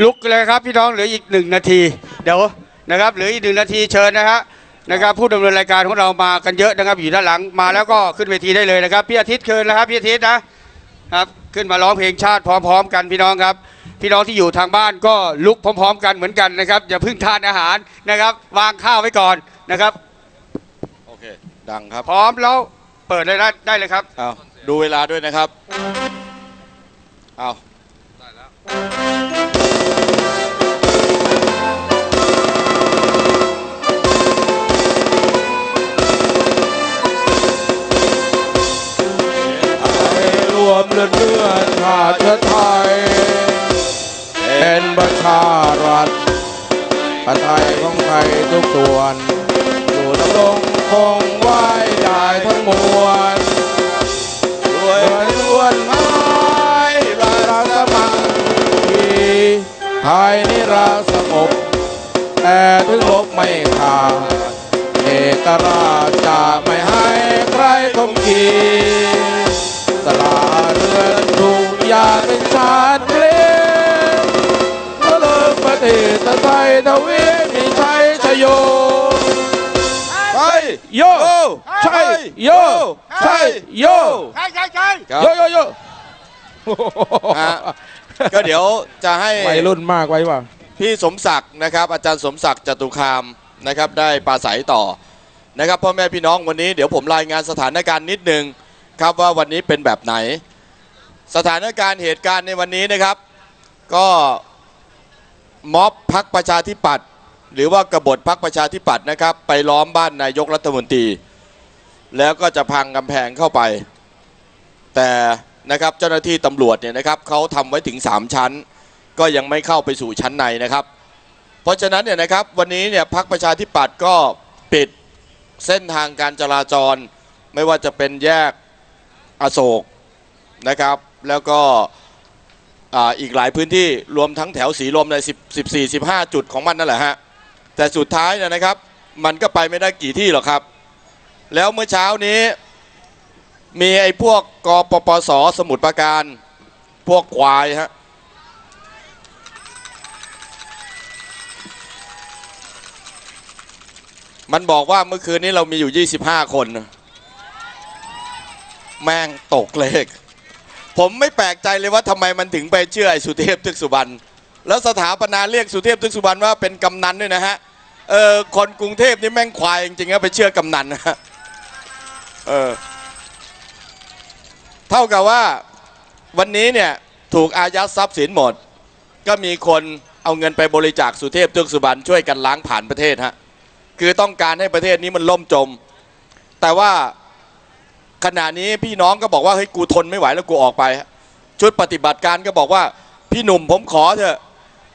ลุกเลยครับพี่น้องเหลืออีกหนึ่งนาที เดี๋ยวนะครับเหลืออีกหนึ่งนาทีเชิญนะฮะนะครับผู้ดำเนินรายการของเรามากันเยอะนะครับอยู่ด้านหลังมาแล้วก็ขึ้นเวทีได้เลยนะครับพี่อาทิตย์เชิญนะครับพี่อาทิตย์นะครับขึ้นมาร้องเพลงชาติพร้อม ๆ กันพี่น้องครับ พี่น้องที่อยู่ทางบ้านก็ลุกพร้อม ๆ กันเหมือนกันนะครับอย่าเพิ่งทานอาหารนะครับวางข้าวไว้ก่อนนะครับโอเคดังครับพร้อมแล้วเปิดเลยได้ได้เลยครับเอาดูเวลาด้วยนะครับเอา มเลือดเลือดชาติเชื้อไทยเป็นประชารัฐประไทยของไทยทุกส่วนอยู่ดำรงคงไว้ได้ทั้งมวลรวยล้วนไม้ราสมังคีไทยนิราสงบแต่ถึงลบไม่ขาดเอกราชจะไม่ให้ใครคมขี วีมีชัยชโยใช่โยใช่โยใช่โยใช่ใช่ใช่โยโยโยฮะก็เดี๋ยวจะให้วัยรุ่นมากไว้ว่าพี่สมศักดิ์นะครับ อาจารย์สมศักดิ์จตุคามนะครับ ได้ปราศัยต่อนะครับพ่อแม่พี่น้องวันนี้เดี๋ยวผมรายงานสถานการณ์นิดนึงครับว่าวันนี้เป็นแบบไหน สถานการณ์เหตุการณ์ในวันนี้นะครับ ก็ ม็อบพักประชาธิปัตย์หรือว่ากบฏพักประชาธิปัตย์นะครับ ไปล้อมบ้านนายกรัฐมนตรี แล้วก็จะพังกำแพงเข้าไป แต่นะครับเจ้าหน้าที่ตำรวจเนี่ยนะครับเขาทำไว้ถึง 3 ชั้น ก็ยังไม่เข้าไปสู่ชั้นในนะครับ เพราะฉะนั้นเนี่ยนะครับวันนี้เนี่ยพักประชาธิปัตย์ก็ปิดเส้นทางการจราจร ไม่ว่าจะเป็นแยกอโศกนะครับ แล้วก็ อ่าอีกหลายพื้นที่รวมทั้งแถวสีลมใน10 14 15 จุดของมันนั่นแหละฮะแต่สุดท้ายนยนะครับ มันก็ไปไม่ได้กี่ที่หรอกครับ แล้วเมื่อเช้านี้ มีไอ้พวกกปปสสมุทรปราการ พวกควายฮะมันบอกว่าเมื่อคืนนี้เรามีอยู่ 25 คน แม่งตกเลข ผมไม่แปลกใจเลยว่าทำไมมันถึงไปเชื่อไอ้สุเทพทึกสุบรรณแล้วสถาปนาเรียกสุเทพทึกสุบรรณว่าเป็นกำนันด้วยนะฮะเออคนกรุงเทพนี่แม่งควายจริงๆนะไปเชื่อกำนันนะเออเท่ากับว่าวันนี้เนี่ยถูกอายัดทรัพย์สินหมด ก็มีคนเอาเงินไปบริจาคสุเทพทือกสุบรรณช่วยกันล้างผ่านประเทศฮะคือต้องการให้ประเทศนี้มันล่มจม แต่ว่า ขณะนี้พี่น้องก็บอกว่าเฮ้ยกูทนไม่ไหวแล้วกูออกไปฮะชุดปฏิบัติการก็บอกว่า พี่หนุ่มผมขอเถอะ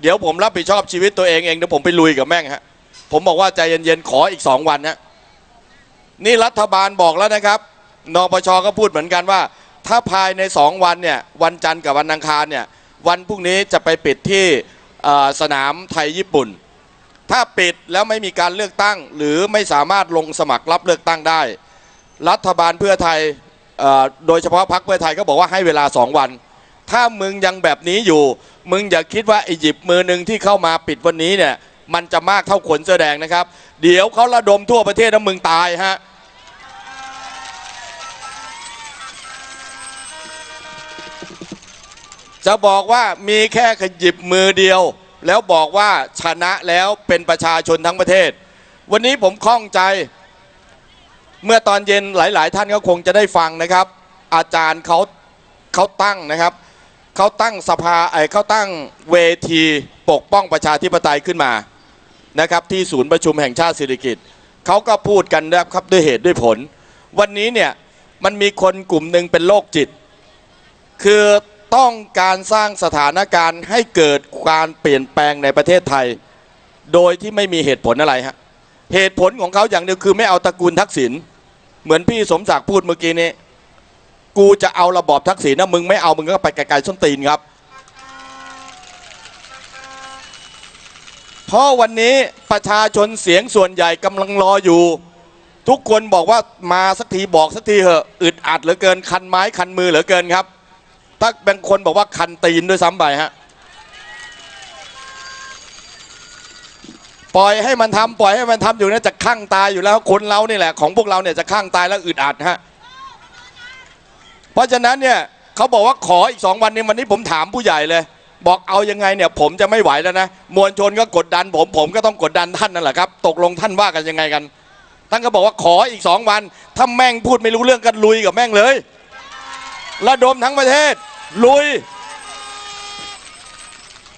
เดี๋ยวผมรับผิดชอบชีวิตตัวเองเองเดี๋ยวผมไปลุยกับแม่งฮะผมบอกว่าใจเย็นๆขออีกสองวันฮะนี่รัฐบาลบอกแล้วนะครับนปชก็พูดเหมือนกันว่า ถ้าภายใน2วันเนี่ยวันจันทร์กับวันอังคารเนี่ยวันพรุ่งนี้จะไปปิดที่สนามไทยญี่ปุ่น ถ้าปิดแล้วไม่มีการเลือกตั้ง หรือไม่สามารถลงสมัครรับเลือกตั้งได้ รัฐบาลเพื่อไทยโดยเฉพาะพรรคเพื่อไทยก็บอกว่าให้เวลา2วัน ถ้ามึงยังแบบนี้อยู่ มึงอย่าคิดว่าไอ้หยิบมือหนึ่งที่เข้ามาปิดวันนี้เนี่ยมันจะมากเท่าขนเสื้อแดงนะครับ เดี๋ยวเขาระดมทั่วประเทศแล้วมึงตายฮะจะบอกว่ามีแค่ขยิบมือเดียว แล้วบอกว่าชนะแล้วเป็นประชาชนทั้งประเทศ วันนี้ผมข้องใจ เมื่อตอนเย็นหลาย ๆ ท่านก็คงจะได้ฟังนะครับ อาจารย์เขาเขาตั้งนะครับเขาตั้งสภาไอเขาตั้งเวทีปกป้องประชาธิปไตยขึ้นมานะครับที่ศูนย์ประชุมแห่งชาติสิริกิติ์เขาก็พูดกันนะครับด้วยเหตุด้วยผล วันนี้เนี่ยมันมีคนกลุ่มหนึ่งเป็นโรคจิต คือต้องการสร้างสถานการณ์ให้เกิดการเปลี่ยนแปลงในประเทศไทย โดยที่ไม่มีเหตุผลอะไรฮะ เหตุผลของเขาอย่างเดียวคือไม่เอาตระกูลทักษิณเหมือนพี่สมศักดิ์พูดเมื่อกี้นี้ กูจะเอาระบอบทักษิณนะมึงไม่เอามึงก็ไปไกลๆส้นตีนครับเพราะวันนี้ประชาชนเสียงส่วนใหญ่กำลังรออยู่ ทุกคนบอกว่ามาสักทีบอกสักทีเหอะอึดอัดเหลือเกินคันไม้คันมือเหลือเกินครับถ้าบางคนบอกว่าคันตีนด้วยซ้ำไปฮะ ปล่อยให้มันทำปล่อยให้มันทำอยู่นี่จะข้างตายอยู่แล้วคนเรานี่แหละของพวกเราเนี่ยจะข้างตายแล้วอึดอัดฮะเพราะฉะนั้นเนี่ยเขาบอกว่าขออีกสองวันนี้วันนี้ผมถามผู้ใหญ่เลย บอกเอายังไงเนี่ยผมจะไม่ไหวแล้วนะมวลชนก็กดดันผมผมก็ต้องกดดันท่านนั่นแหละครับตกลงท่านว่ากันยังไงกันท่านก็บอกว่าขออีกสองวัน ถ้าแม่งพูดไม่รู้เรื่องกันลุยกับแม่งเลย ระดมทั้งประเทศ ลุย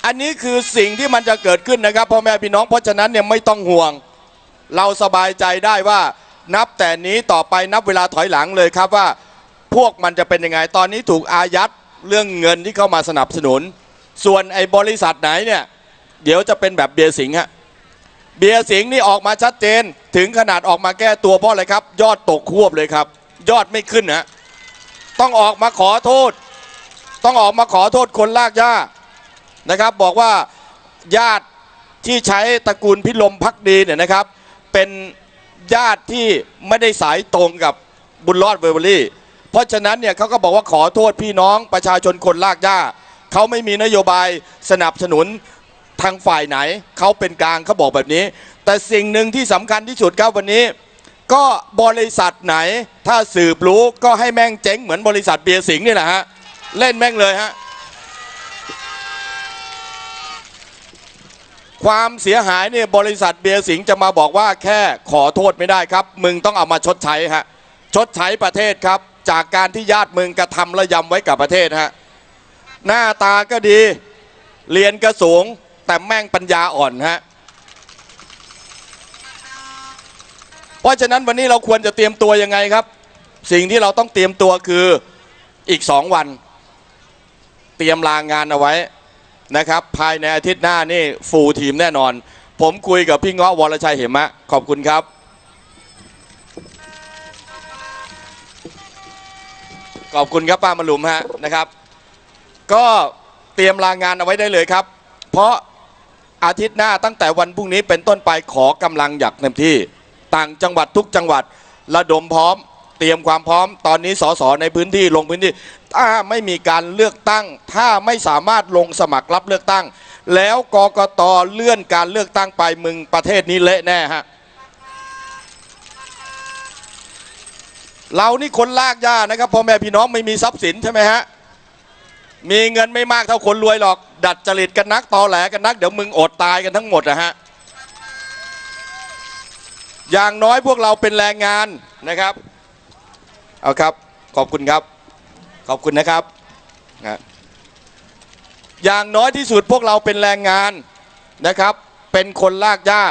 อันนี้คือสิ่งที่มันจะเกิดขึ้นนะครับพ่อแม่พี่น้องเพราะฉะนั้นเนี่ยไม่ต้องห่วง เราสบายใจได้ว่านับแต่นี้ต่อไปนับเวลาถอยหลังเลยครับว่าพวกมันจะเป็นยังไงตอนนี้ถูกอายัดเรื่องเงินที่เข้ามาสนับสนุน ส่วนไอ้บริษัทไหนเนี่ยเดี๋ยวจะเป็นแบบเบียร์สิงห์ฮะเบียร์สิงห์นี่ออกมาชัดเจนถึงขนาดออกมาแก้ตัวเพราะอะไรครับ ยอดตกควบเลยครับ ยอดไม่ขึ้นนะต้องออกมาขอโทษ ต้องออกมาขอโทษคนลากย่า นะครับบอกว่าญาติที่ใช้ตระกูลพิลมพักดีเนี่ยนะครับ เป็นญาติที่ไม่ได้สายตรงกับบุญรอดเวอร์เบอรี่ เพราะฉะนั้นเนี่ยเขาก็บอกว่าขอโทษพี่น้องประชาชนคนลากย่าเขาไม่มีนโยบายสนับสนุนทางฝ่ายไหน เขาเป็นกลางเขาบอกแบบนี้ แต่สิ่งหนึ่งที่สำคัญที่สุดครับวันนี้ ก็บริษัทไหน ถ้าสืบรู้ก็ให้แม่งเจ๊งเหมือนบริษัทเบียร์สิงห์นี่แหละฮะ เล่นแม่งเลยฮะ ความเสียหายเนี่ยบริษัทเบียร์สิงห์จะมาบอกว่าแค่ขอโทษไม่ได้ครับ มึงต้องเอามาชดใช้ฮะชดใช้ประเทศครับ จากการที่ญาติมึงกระทำและยำไว้กับประเทศฮะหน้าตาก็ดีเรียนก็สูงแต่แม่งปัญญาอ่อนฮะเพราะฉะนั้นวันนี้เราควรจะเตรียมตัวยังไงครับ สิ่งที่เราต้องเตรียมตัวคืออีกสองวัน เตรียมลางงานเอาไว้ นะครับภายในอาทิตย์หน้านี่ฟูลทีมแน่นอน ผมคุยกับพี่เงาะวรชัยเหมะ ขอบคุณครับขอบคุณครับป้ามาลุมฮะนะครับ ก็เตรียมลางานเอาไว้ได้เลยครับ เพราะอาทิตย์หน้าตั้งแต่วันพรุ่งนี้เป็นต้นไปขอกำลังอยางเต็มที่ ต่างจังหวัดทุกจังหวัดระดมพร้อม เตรียมความพร้อมตอนนี้สสในพื้นที่ลงพื้นที่ ถ้าไม่มีการเลือกตั้ง ถ้าไม่สามารถลงสมัครรับเลือกตั้ง แล้วกกตเลื่อนการเลือกตั้งไปมึงประเทศนี้เละแน่ฮะเรานี่คนลากย่านะครับพ่อแม่พี่น้องไม่มีทรัพย์สินใช่ไหมฮะมีเงินไม่มากเท่าคนรวยหรอก ดัดจริตกันนักตอแหลกันนัก เดี๋ยวมึงอดตายกันทั้งหมดนะฮะอย่างน้อยพวกเราเป็นแรงงานนะครับ เอาครับ ขอบคุณครับ ขอบคุณนะครับนะอย่างน้อยที่สุดพวกเราเป็นแรงงานนะครับ เป็นคนลากหญ้า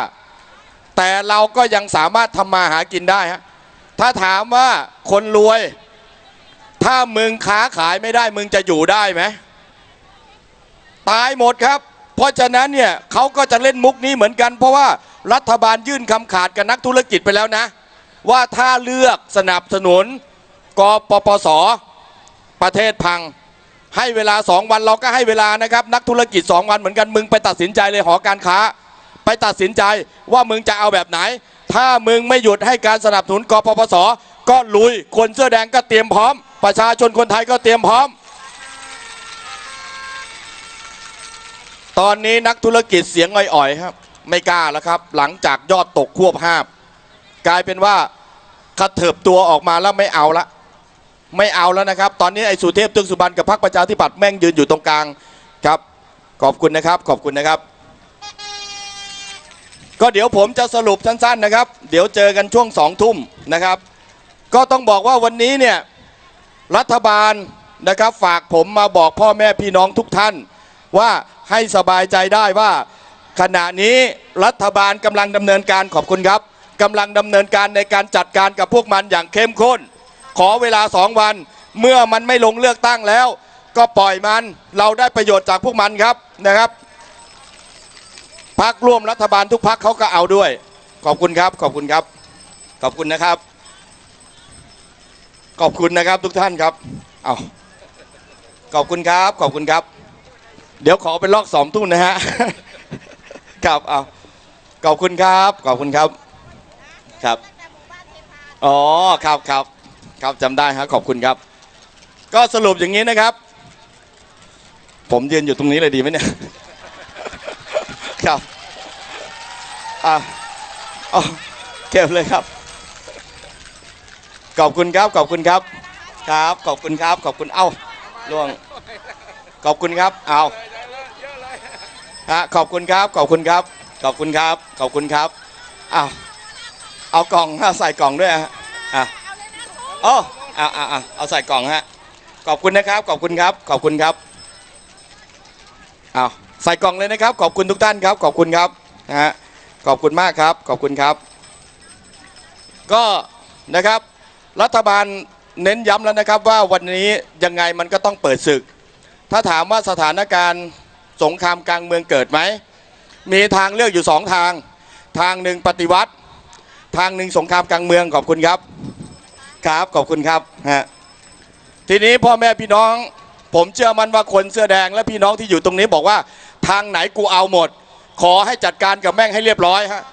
แต่เราก็ยังสามารถทำมาหากินได้ฮะถ้าถามว่าคนรวย ถ้ามึงค้าขายไม่ได้มึงจะอยู่ได้ไหมตายหมดครับ เพราะฉะนั้นเนี่ยเขาก็จะเล่นมุกนี้เหมือนกัน เพราะว่ารัฐบาลยื่นคำขาดกับนักธุรกิจไปแล้วนะ ว่าถ้าเลือกสนับสนุนกปปส ประเทศพัง ให้เวลา 2 วันเราก็ให้เวลานะครับ นักธุรกิจ 2 วันเหมือนกันมึงไปตัดสินใจเลยหอการค้า ไปตัดสินใจว่ามึงจะเอาแบบไหน ถ้ามึงไม่หยุดให้การสนับสนุนกปปสก็ลุยคนเสื้อแดงก็เตรียมพร้อม ประชาชนคนไทยก็เตรียมพร้อม ตอนนี้นักธุรกิจเสียงอ่อยๆครับ ไม่กล้าแล้วครับ หลังจากยอดตกควบห้าบกลายเป็นว่ากระเถิบตัวออกมาแล้วไม่เอาละ ไม่เอาแล้วนะครับ ตอนนี้ไอ้สุเทพตึงสุบรรณกับพรรคประชาธิปัตย์แม่งยืนอยู่ตรงกลางครับขอบคุณนะครับ ขอบคุณนะครับ ก็เดี๋ยวผมจะสรุปสั้นๆนะครับ เดี๋ยวเจอกันช่วงสองทุ่มนะครับ ก็ต้องบอกว่าวันนี้เนี่ยรัฐบาลนะครับฝากผมมาบอกพ่อแม่พี่น้องทุกท่าน ว่าให้สบายใจได้ว่า ขณะนี้รัฐบาลกำลังดำเนินการขอบคุณครับกำลังดำเนินการในการจัดการกับพวกมันอย่างเข้มข้น ขอเวลาสองวัน เมื่อมันไม่ลงเลือกตั้งแล้ว ก็ปล่อยมันเราได้ประโยชน์จากพวกมันครับนะครับพักร่วมรัฐบาลทุกพักเขาก็เอาด้วย ขอบคุณครับขอบคุณครับ ขอบคุณนะครับ ขอบคุณนะครับทุกท่านครับเอาขอบคุณครับ ขอบคุณครับ เดี๋ยวขอเป็นลอกสองทุ่นนะฮะครับเอาขอบคุณครับ ขอบคุณครับ ครับ อ๋อ ครับครับ ครับจำได้ครับขอบคุณครับ ก็สรุปอย่างนี้นะครับ ผมยืนอยู่ตรงนี้เลยดีไหมเนี่ย ครับอะเอเก็บเลยครับ ขอบคุณครับ ขอบคุณครับ ครับ ขอบคุณครับ ขอบคุณเอ้าล่วง ขอบคุณครับเอาฮะขอบคุณครับ ขอบคุณครับ ขอบคุณครับ ขอบคุณครับอ้าวเอากล่องฮะใส่กล่องด้วยฮะอะ อ๋ออะอะอะเอาใส่กล่องฮะ ขอบคุณนะครับ ขอบคุณครับ ขอบคุณครับเอาใส่กล่องเลยนะครับ ขอบคุณทุกท่านครับ ขอบคุณครับนะฮะ ขอบคุณมากครับ ขอบคุณครับ ก็นะครับ รัฐบาลเน้นย้ำแล้วนะครับว่าวันนี้ยังไงมันก็ต้องเปิดศึก ถ้าถามว่าสถานการณ์สงครามกลางเมืองเกิดไหม มีทางเลือกอยู่สองทาง ทางหนึ่งปฏิวัติ ทางหนึ่งสงครามกลางเมืองขอบคุณครับ ครับขอบคุณครับฮะทีนี้พ่อแม่พี่น้อง ผมเชื่อมันว่าคนเสื้อแดงและพี่น้องที่อยู่ตรงนี้บอกว่า ทางไหนกูเอาหมด ขอให้จัดการกับแม่งให้เรียบร้อยฮะ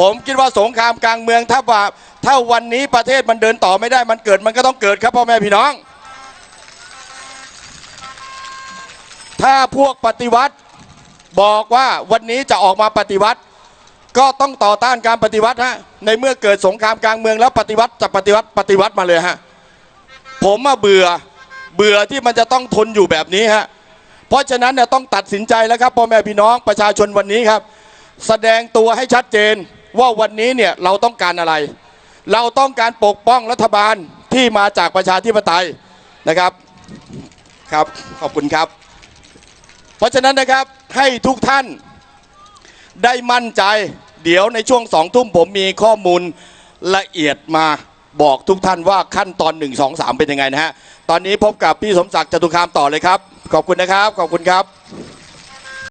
ผมคิดว่าสงครามกลางเมืองถ้าว่าถ้าวันนี้ประเทศมันเดินต่อไม่ได้มันเกิดมันก็ต้องเกิดครับพ่อแม่พี่น้อง ถ้าพวกปฏิวัติบอกว่าวันนี้จะออกมาปฏิวัติ ก็ต้องต่อต้านการปฏิวัติฮะในเมื่อเกิดสงครามกลางเมืองแล้วปฏิวัติจะปฏิวัติปฏิวัติมาเลยฮะผมมาเบื่อเบื่อที่มันจะต้องทนอยู่แบบนี้ฮะเพราะฉะนั้นเนี่ยต้องตัดสินใจแล้วครับพ่อแม่พี่น้องประชาชนวันนี้ครับ แสดงตัวให้ชัดเจนว่าวันนี้เนี่ยเราต้องการอะไร เราต้องการปกป้องรัฐบาลที่มาจากประชาธิปไตยนะครับครับขอบคุณครับ เพราะฉะนั้นนะครับให้ทุกท่านได้มั่นใจ เดี๋ยวในช่วงสองทุ่มผมมีข้อมูลละเอียดมาบอกทุกท่านว่าขั้นตอน 1 2 3 เป็นยังไงนะฮะ ตอนนี้พบกับพี่สมศักดิ์จตุคามต่อเลยครับ ขอบคุณนะครับ ขอบคุณครับ